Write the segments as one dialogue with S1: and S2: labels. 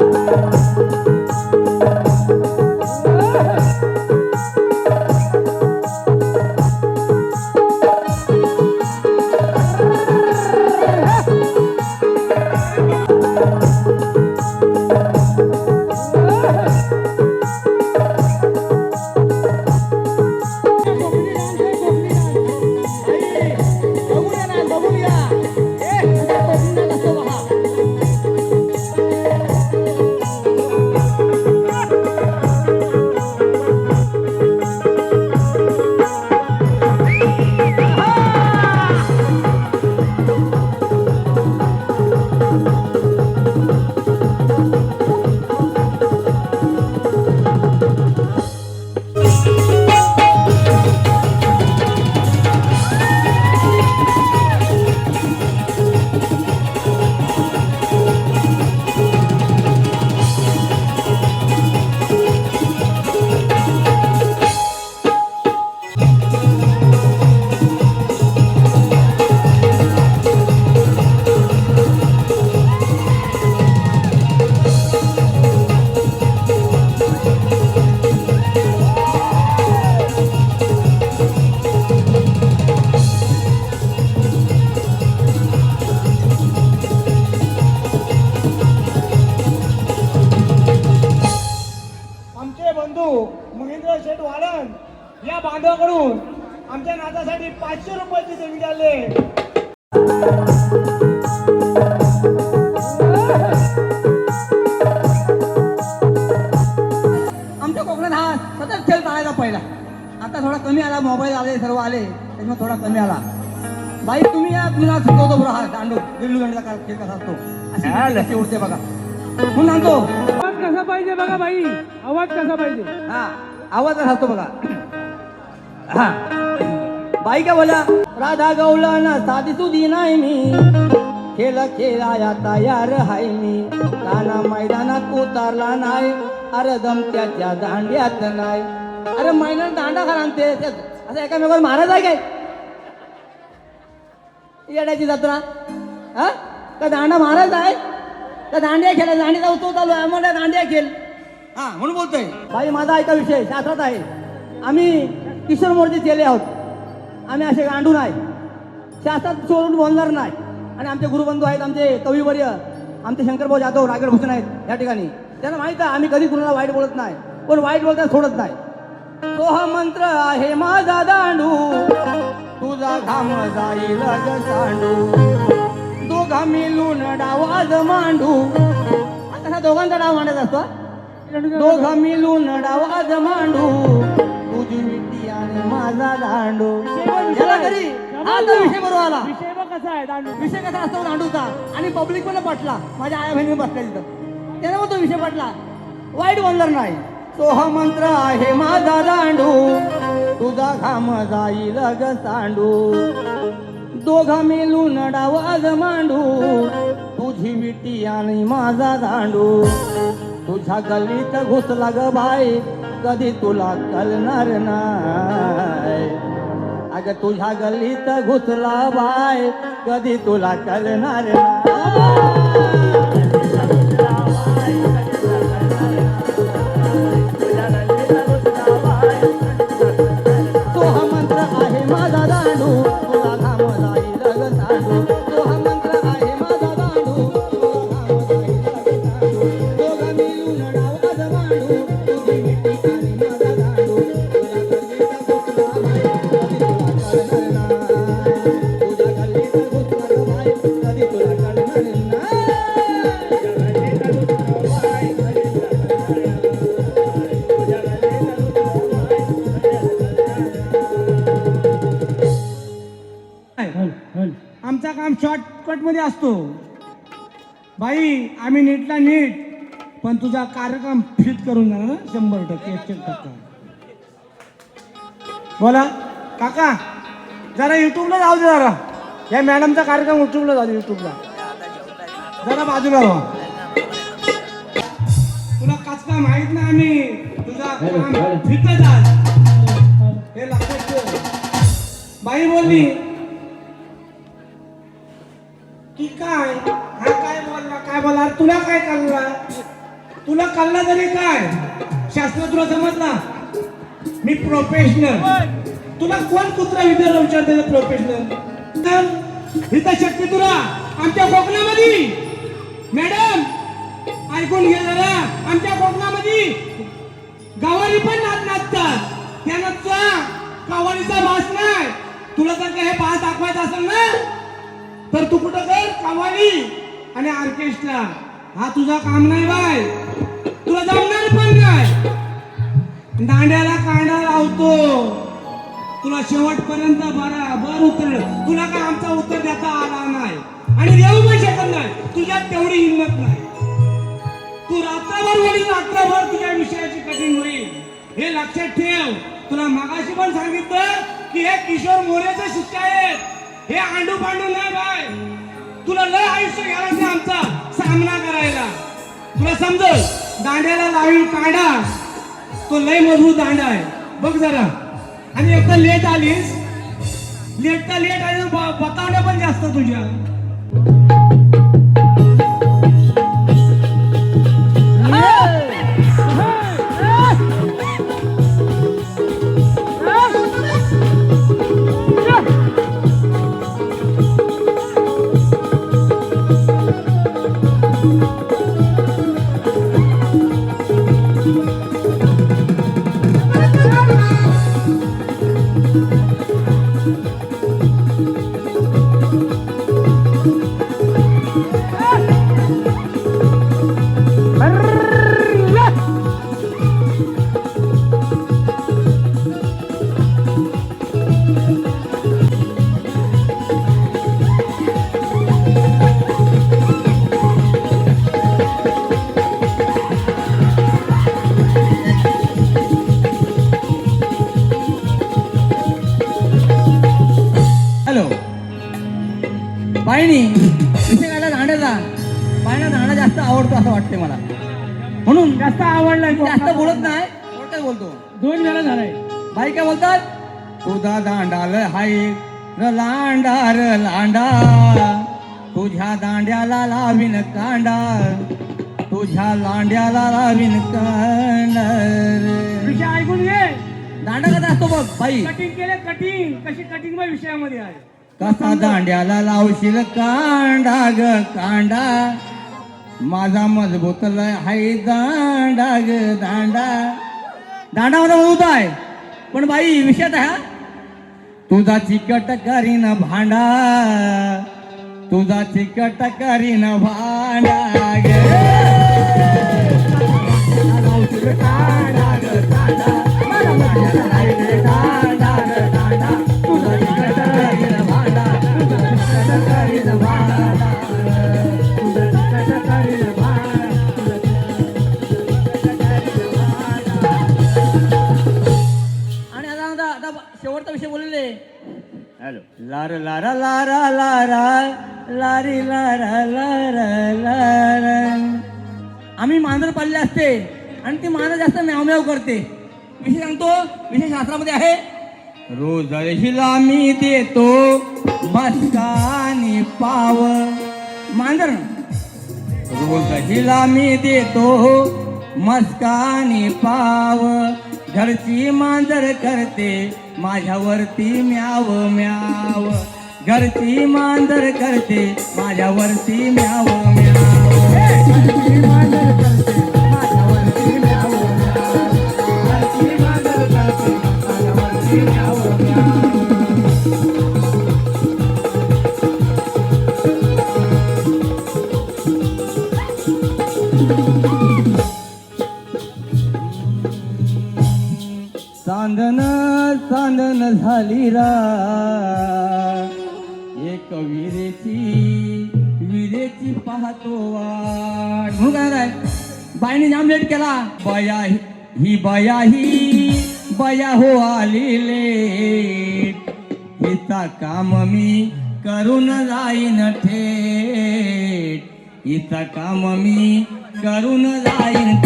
S1: आमचे आमच्या
S2: कोकणात हा सतत खेळ चालायचा पहिला. आता थोडा कमी आला मोबाईल आले सर्व आले त्याच्यामुळे थोडा कमी आला. बाई तुम्ही या तुम्हाला शिकवतो बरं हा दांडू. गिल्लू दंडचा का- खेळ कसा असतो? अशी उडते बघा. म्हणून सांगतो?
S1: आवाज कसा पाहिजे बघा बाई? आवाज कसा पाहिजे?
S2: हा आवाज कसा असतो बघा. हा. बाई का बोला? राधा गौला ना साधी सुधी नाही मी. खेळ खेळाया तयार हाय मी. काना मैदानात उतारला नाही. अरे दमत्याच्या दांड्यात नाही. अरे मैदानात दांडा खा आणते. असं एकामेकावर महाराज आहे काय? येण्याची जत्रा. हा? का दांडा महाराज आहे? का दांड्या खेळा दांडीचा उत्सव चालू आहे? आम्हाला दांड्या खेळ. हा म्हणून बोलतोय. बाई माझा ऐका विषय शास्त्रात आहे. आम्ही किशोर मूर्ती केले आहोत. आम्ही असे गांडून आहे. शास्त्रात सोडून बोलणार नाही. आणि आमचे गुरुबंधू आहेत आमचे कविवर्य आमचे शंकरभाऊ जाधव रागड भूषण आहेत या ठिकाणी. त्यांना माहीत आहे आम्ही कधी कुणाला वाईट बोलत नाही. पण वाईट बोलताना सोडत नाही. तो हा मंत्र आहे माझा दांडू. तुझा घाम जाईल ग सांडू. दोघा मिळून डावाज मांडू. आता दोघांचा डाव मांडत असतो हा? दोघा मिळून डावाज मांडू. माझा दांडू. घरी. विषय बरोबर आला.
S1: विषय बघ कसा आहे दांडू.
S2: विषय कसा असतो दांडूचा. आणि पब्लिक पण पटला. माझ्या आया बहिणी बसल्या तिथं. त्याने मग तो विषय पटला. वाईट बोलणार नाही. तो हा मंत्र आहे माझा दांडू. तुझा घाम जाईल ग सांडू. दोघा मिळून डावाज मांडू. तुझी विटी आणि माझा दांडू. तुझ्या गल्लीत घुसला ग बाई. कधी तुला कलणार नाही? अग तुझ्या गल्लीत घुसला बाय कधी तुला कलणार नाही?
S1: बाई आम्ही नीटला नीट पण तुझा कार्यक्रम फिट करून जाणार ना शंभर टक्के एकशे टक्का. बोला काका जरा युट्यूबला जाऊ दे जरा. या मॅडमचा कार्यक्रम युट्यूबला जाऊ दे युट्यूबला जरा बाजूला राहा. तुला काच का माहीत नाही आम्ही? तुझा काम फिटच आज हे लक्षात ठेव बाई बोलली की काय मला काय काय बोलला तुला काय कळला तरी काय? शास्त्र तुला समजला? मी प्रोफेशनल तुला कोण कुत्रा विचारला विचारते प्रोफेशनल तर हिता शक्ती तुला आमच्या कोकणामध्ये. मॅडम ऐकून घे जरा. आमच्या कोकणामध्ये गावारी पण नाच नाचतात. त्यांना तुझा भास नाही. तुला जर का हे भास दाखवायचा असेल ना तर तू कुठं कर? कावाळी आणि ऑर्केस्ट्रा. हा तुझा काम नाही बाय. तुला जमणार पण नाही दांड्याला कांडा लावतो. तुला शेवटपर्यंत बरा बर उतर तुला काय आमचा उत्तर देता आला नाही. आणि देऊ पण शकत नाही. तुझ्यात तेवढी हिंमत नाही. तू रात्रभर होईल रात्रभर तुझ्या विषयाची कठीण होईल. हे लक्षात ठेव. तुला मागाशी पण सांगितलं की हे किशोर मोरेचे शिष्य आहेत. हे आंडू पांडू नाही बाय. तुला लय आयुष्य घालायचं आमचा सामना करायला. तुला समजल दांड्याला लावी काढा तो लय मजबूत दांडा आहे. बघ जरा. आणि एकदा लेट आलीस. लेट तर लेट आली बतावण्या पण जास्त तुझ्या.
S2: बाईनी विषय काढला दांड्याचा बाईना दांडा जास्त आवडतो असं वाटते मला. म्हणून
S1: जास्त आवडलाय
S2: जास्त बोलत नाही थोडक्यात बोलतो.
S1: दोन जण झालाय.
S2: बाई काय बोलतात? तुझा दांडाल हाय र लांडा र लांडा. तुझ्या दांड्याला लावीन कांडा. तुझ्या लांड्याला लावीन कांडा.
S1: विषय ऐकून घे.
S2: दांडा कसा असतो बघ बाई.
S1: कटिंग केले कटिंग. कशी कटिंग विषयामध्ये आहे.
S2: कसा दांड्याला लावशील कांडा ग कांडा? माझा मजबूत लय हाय दांडा ग दांडा. दांडा माझा मजबूत आहे. पण बाई विषयात आहे हा. तुझा चिकट करीन भांडा. तुझा चिकट करीन भांडा ग. लावशील कांडा ग कांडा. ग कांडा विषय बोललेले हॅलो. लार लारा लारा लारा लारी लारा लारा लारा आम्ही मांजर पाळले असते आणि ती मांजर जास्त म्याव करते. विषय सांगतो विषय शास्त्रामध्ये आहे. रोज हिला मी देतो मस्कानी पाव. मांजर. रोज हिला मी देतो मस्कानी पाव. घरची मांजर करते माझ्यावरती म्याव म्याव घरची मांजर करते माझ्यावरती म्याव म्याव मांजर करते माझ्यावरती म्याव म्याव. घरची मांजर करते माझ्यावरती म्याव म्याव. चांदन रा एक विरेची विरेची पाहतो वाट. हो काय बाईने जाम हो लेट केला बया ही बया ही बया हो आलेले हिचा काम मी करून जाईन ठे इथं काम मी करून जाईन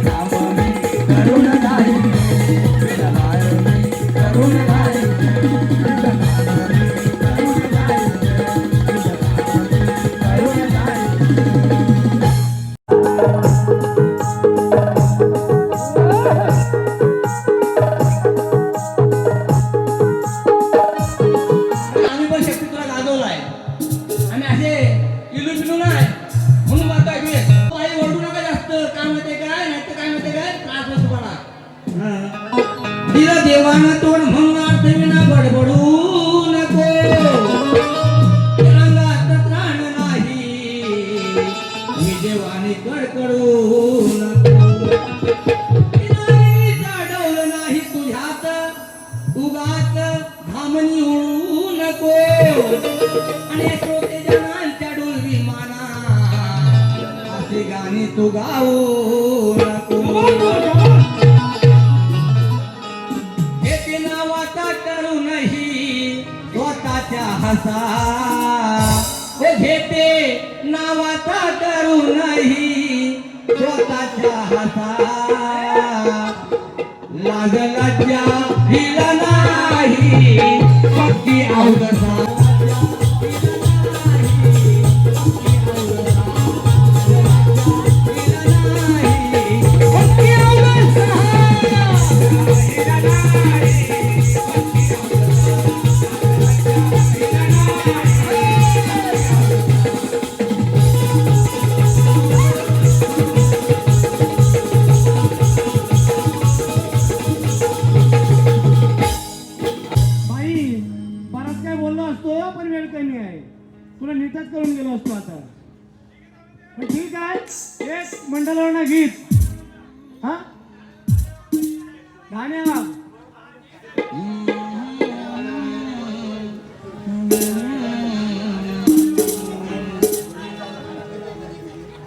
S2: काम असे गाणी तू गाऊ नको घेते नावाचा करूनही स्वतःच्या हसा. घेते नावाचा करूनही स्वतःच्या हसा. लागलाच्या हिला नाही पक्की अवदसा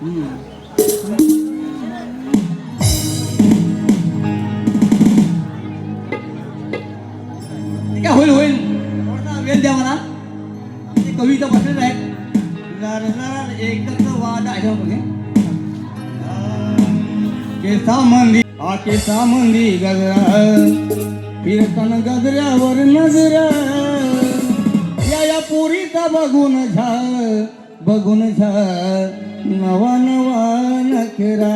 S1: काय
S2: होईल होईल. वेळ द्या मला. कविता बसलेलं आहे लर वाद आहे हो केसा मंदी आ केसा मंदी गजरा. फिरताना गजऱ्यावर नजरा. या या पोरीचा बघून झा बघून झा. नवा नवा नखरा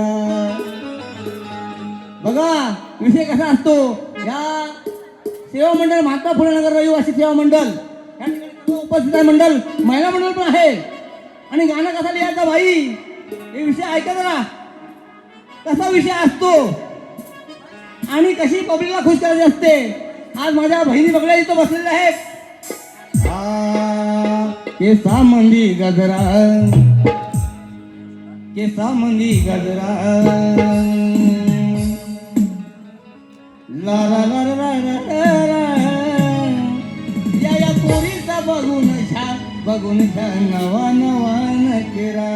S2: बघा विषय कसा असतो? या सेवा मंडळ महात्मा फुले नगर रहिवासी सेवा मंडळ. या ठिकाणी उपस्थित आहे मंडळ. महिला मंडळ पण आहे. आणि गाणं कसा लिहायचा भाई हे विषय ऐका जरा. कसा विषय असतो? आणि कशी पब्लिकला खुश करायची असते? आज माझ्या बहिणी बघल्या इथं बसलेल्या आहेत. केसा मंदी गजरा. केसा मंदी गजरा। ला ला ला ला ला. या या पोरीचा बघून छा बघून छा नवा नवा नकेरा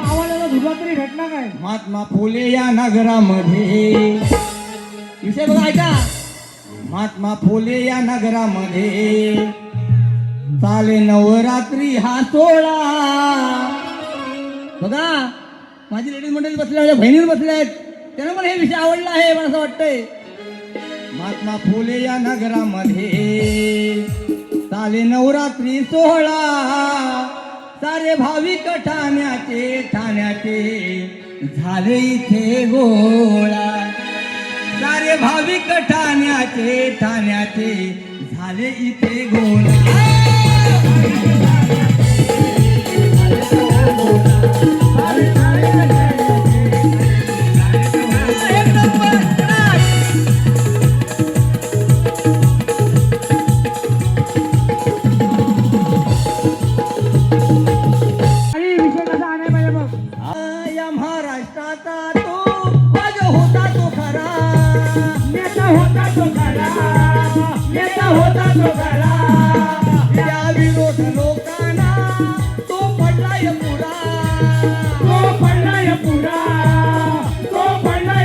S1: आवाजाला धुला तरी भेटला काय?
S2: महात्मा फुले या नगरामध्ये। विषय बघा ऐका. महात्मा फुले या नगरामध्ये. चाले नवरात्री हा सोळा बघा. माझी लेडीज मंडळी बसल्या माझ्या बहिणी बसल्या आहेत. त्यांना पण हे विषय आवडला आहे मला असं वाटतंय. महात्मा फुले या नगरामध्ये चाले नवरात्री सोहळा सारे भाविक ठाण्याचे ठाण्याचे झाले इथे गोळा. सारे भाविक ठाण्याचे ठाण्याचे झाले इथे गोळा.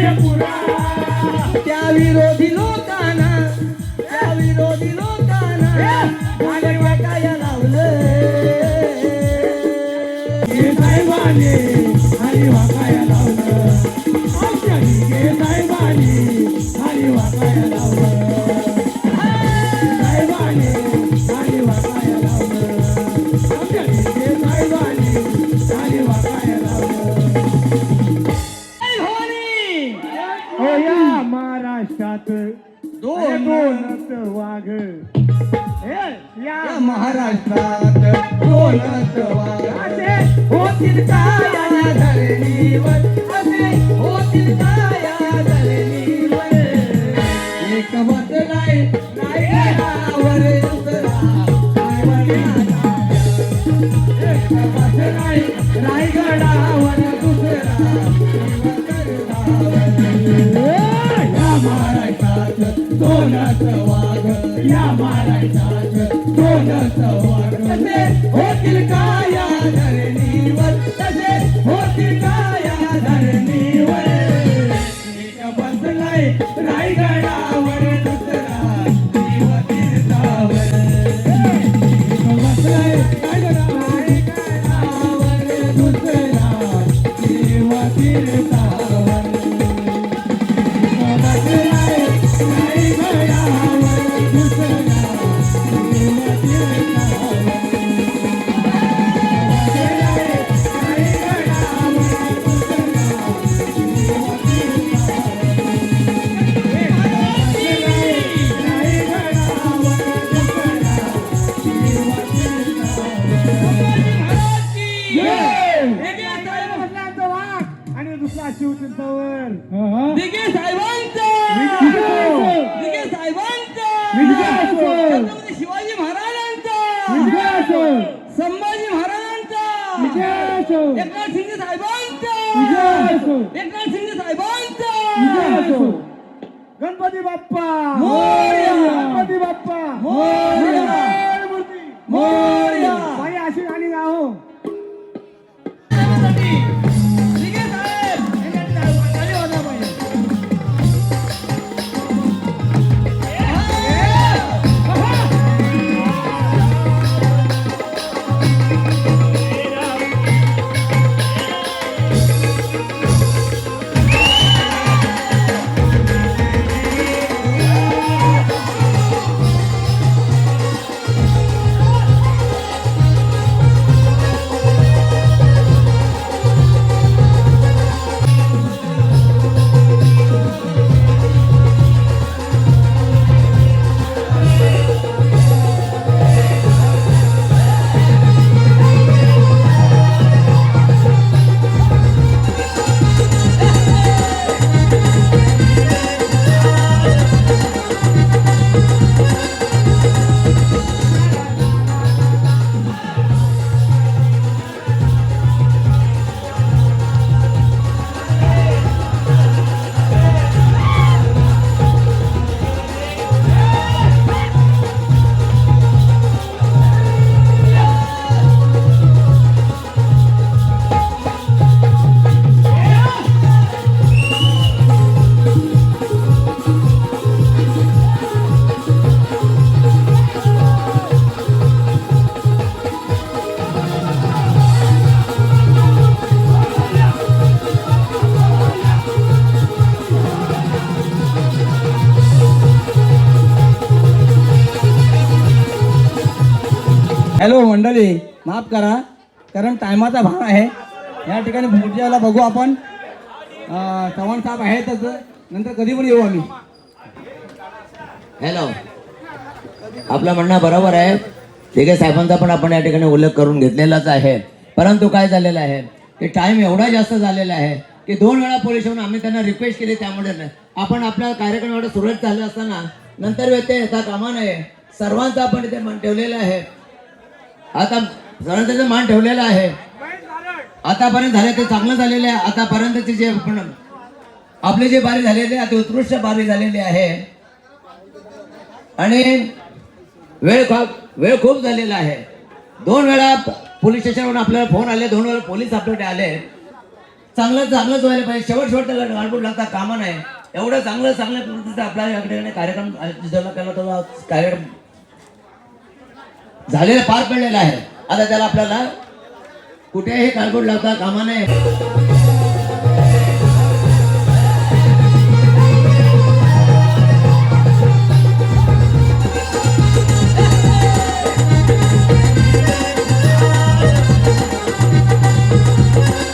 S2: त्या विरोधी लोकांना त्या विरोधी लोकांना लावलं
S1: वाकाया महाराष्ट्रात दोनच होतील काय
S2: धरणीवर असे होतील का धरणीवर? एक बदलाय रायगडावर दुसरा रायगडाचा. एक बदलाय रायगडावर दुसरा दोनच वाघ?
S1: या महाराष्ट्रात दोनच वाघ? तसे होतील का या धरणीवर? तसे होतील का या धरणीवर?
S2: बसलाय रायगडावर.
S1: शिवतीर्थावर
S2: दिघे साहेबांचा!
S1: दिघे
S2: साहेबांचा. शिवाजी महाराजांचा. संभाजी महाराजांचा. एकनाथ शिंदे साहेबांचा. एकनाथ शिंदे साहेबांचा.
S1: गणपती बाप्पा.
S2: मंडळी माफ करा कारण टायमाचा भाग आहे. या ठिकाणी पुढच्याला बघू आपण. चव्हाण साहेब आहेतच नंतर कधी पण येऊ आम्ही.
S3: हॅलो आपलं म्हणणं बरोबर आहे. तिघे साहेबांचा पण आपण या ठिकाणी उल्लेख करून घेतलेलाच आहे. परंतु काय झालेलं आहे? की टाइम एवढा जास्त झालेला आहे की दोन वेळा पोलीस येऊन आम्ही त्यांना रिक्वेस्ट केली त्यामुळे आपण आपला कार्यक्रम एवढा सुरळीत चालू असताना नंतर व्यत्यय येता कामा नये. सर्वांचा आपण इथे मान ठेवलेला आहे. आता सर्वांचा मान ठेवलेलं आहे. आतापर्यंत झाले ते चांगलं झालेलं आहे. आतापर्यंतचे जे आपण आपले जे बारी झालेले आहे ते उत्कृष्ट बारी झालेली आहे. आणि वेळ खूप वेळ खूप झालेला आहे. दोन वेळा पोलीस स्टेशनवरून आपल्याला फोन आले दोन वेळा पोलीस आपल्याकडे आले. चांगलं चांगलंच व्हायला पाहिजे. शेवट शेवट गाडबूड लागता कामा नाही एवढं चांगलं चांगल्या पद्धतीचा आपल्या कार्यक्रम केला झाला तो कार्यक्रम झालेलं पार पडलेलं आहे आता त्याला आपल्याला कुठेही काळकोट लावता कामा नये Thank you.